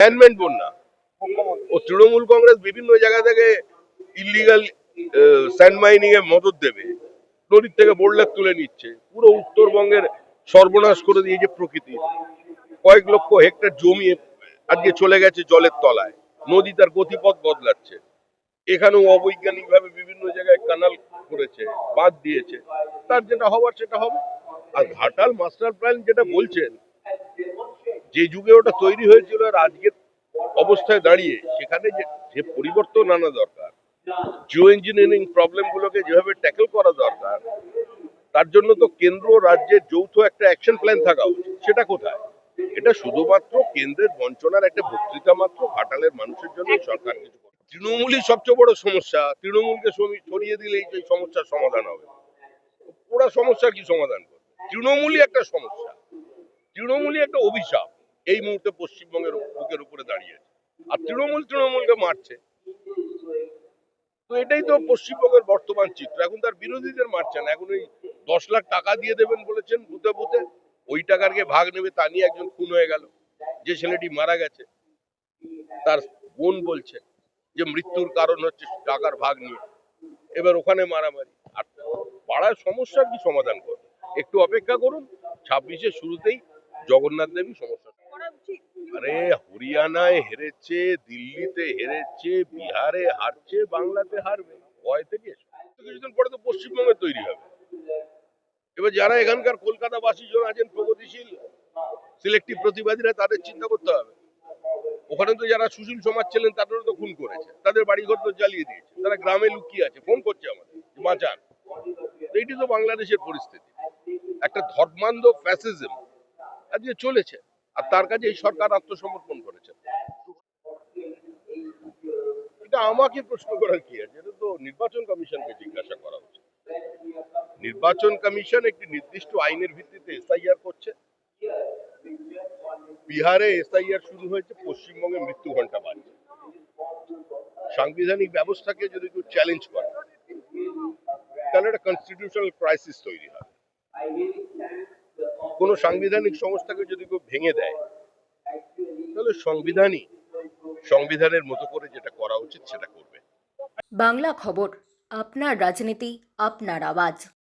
ম্যানমেন্ট বন্যা ও তৃণমূল কংগ্রেস বিভিন্ন জায়গা থেকে ইলিগাল স্যান্ড মাইনিং এ মদত দেবে। নদীর থেকে বোর্ডলেক তুলে নিচ্ছে। পুরো উত্তরবঙ্গের সর্বনাশ করে দিয়েছে প্রকৃতি। কয়েক লক্ষ হেক্টর জমি আজকে চলে গেছে জলের তলায়। নদী তার গতিপথ বদলাচ্ছে। এখানেও অবৈজ্ঞানিক ভাবে বিভিন্ন জায়গায় কানাল করেছে বাদ দিয়েছে। তার যেটা হবার সেটা হবে। আর ঘাটাল মাস্টার প্ল্যান যেটা বলছেন, যে যুগে ওটা তৈরি হয়েছিল আর আজকের অবস্থায় দাঁড়িয়ে সেখানে যে যে পরিবর্তন আনা দরকার, জিও ইঞ্জিনিয়ারিং প্রবলেম গুলোকে যেভাবে ট্যাকেল করা দরকার, তার জন্য তো কেন্দ্র রাজ্যের যৌথ একটা অ্যাকশন প্ল্যান থাকা উচিত। সেটা কোথায়? এটা শুধুমাত্র কেন্দ্রের বঞ্চনার একটা বক্তৃতা মাত্র, ঘাটালের মানুষের জন্য সরকার কিছু তৃণমূলই সবচেয়ে বড় সমস্যা, তৃণমূলকে সরিয়ে দিলেই এই সমস্যার সমাধান হবে। পুরো সমস্যার কি সমাধান করবে? তৃণমূলই একটা সমস্যা। তৃণমূলই একটা অভিশাপ। এই মুহূর্তে পশ্চিমবঙ্গের বুকের উপরে দাঁড়িয়ে আছে। আর তৃণমূল তৃণমূলকে মারছে। তো এটাই তো পশ্চিমবঙ্গের বর্তমান চিত্র। এখন তার বিরোধীদের মারছে না। এখন ওই দশ লাখ টাকা দিয়ে দেবেন বলেছেন বুথে বুথে ওই টাকার কে ভাগ নেবে তা নিয়ে একজন খুন হয়ে গেল। যে ছেলেটি মারা গেছে তার বোন বলছে যে মৃত্যুর কারণ হচ্ছে টাকার ভাগ নিয়ে। এবার ওখানে মারামারি। আর পাড়ার সমস্যার কি সমাধান করবে? একটু অপেক্ষা করুন। ছাব্বিশের শুরুতেই জগন্নাথ দেবী সমস্যা। আরে হরিয়ানায় হেরেছে, দিল্লিতে হেরেছে, বিহারে হারছে, বাংলাতে হারবে। ভয় থেকে কিছুদিন পরে তো পশ্চিমবঙ্গে তৈরি হবে। এবার যারা এখানকার কলকাতা বাসীজন আছেন প্রগতিশীল, সিলেক্টিভ প্রতিবাদীরা, তাদের চিন্তা করতে হবে। ওখানে তো যারা সুশীল সমাজ ছিলেন, তাদেরও তো খুন করেছে। তাদের বাড়িঘর তো জ্বালিয়ে দিয়েছে। তারা গ্রামে লুকিয়ে আছে। ফোন করছে আমাদের বাঁচান। এইটি তো বাংলাদেশের পরিস্থিতি। একটা ধর্মান্ধ ফ্যাসিজম আজকে চলেছে। আর তার কাছে এই সরকার আত্মসমর্পণ করেছে এটা আমাকে প্রশ্ন করার কি আছে? এটা তো নির্বাচন কমিশনকে জিজ্ঞাসা করা উচিত। নির্বাচন কমিশন একটি নির্দিষ্ট আইনের ভিত্তিতে এসআইআর করছে। বিহারে এসআইআর শুরু হয়েছে, পশ্চিমবঙ্গে মৃত্যু ঘণ্টা বাড়ছে সাংবিধানিক ব্যবস্থাকে যদি কেউ চ্যালেঞ্জ করে, তাহলে একটা কনস্টিটিউশনাল ক্রাইসিস তৈরি হয়। কোনো সাংবিধানিক সংস্থাকে যদি কেউ ভেঙে দেয়, তাহলে সংবিধানই সংবিধানের মতো করে যেটা করা উচিত সেটা করবে। বাংলা খবর আপনার রাজনীতি আপনার আওয়াজ।